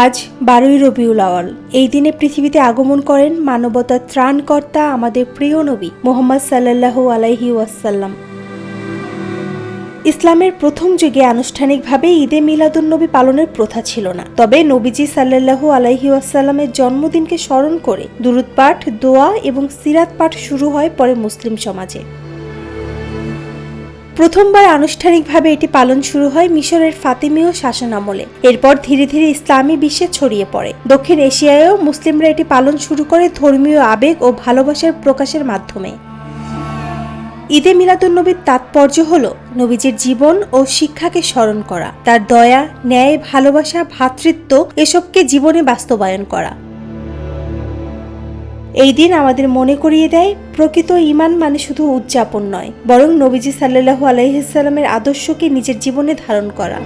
আজ বারোই রবিউল আওয়াল। এই দিনে পৃথিবীতে আগমন করেন মানবতার ত্রাণকর্তা আমাদের প্রিয় নবী মোহাম্মদ সাল্লাল্লাহু আলাইহি ওয়াসাল্লাম। ইসলামের প্রথম যুগে আনুষ্ঠানিকভাবে ঈদে মিলাদুন্নবী পালনের প্রথা ছিল না। তবে নবীজি সাল্লাল্লাহু আলাইহি ওয়াসাল্লামের জন্মদিনকে স্মরণ করে দুরুদ পাঠ, দোয়া এবং সিরাত পাঠ শুরু হয় পরে মুসলিম সমাজে। প্রথমবার আনুষ্ঠানিকভাবে এটি পালন শুরু হয় মিশরের ফাতিমীয় শাসন আমলে এরপর ধীরে ধীরে ইসলামী বিশ্বে ছড়িয়ে পড়ে। দক্ষিণ এশিয়ায়ও মুসলিমরা এটি পালন শুরু করে ধর্মীয় আবেগ ও ভালোবাসার প্রকাশের মাধ্যমে। ঈদে মিলাদুন্নবীর তাৎপর্য হল নবীজির জীবন ও শিক্ষাকে স্মরণ করা, তার দয়া, ন্যায়, ভালোবাসা ভ্রাতৃত্ব এসবকে জীবনে বাস্তবায়ন করা। এই দিন আমাদের মনে করিয়ে দেয়, প্রকৃত ইমান মানে শুধু উদযাপন নয়, বরং নবীজি সাল্লাল্লাহু আলাইহিসাল্লামের আদর্শকে নিজের জীবনে ধারণ করা।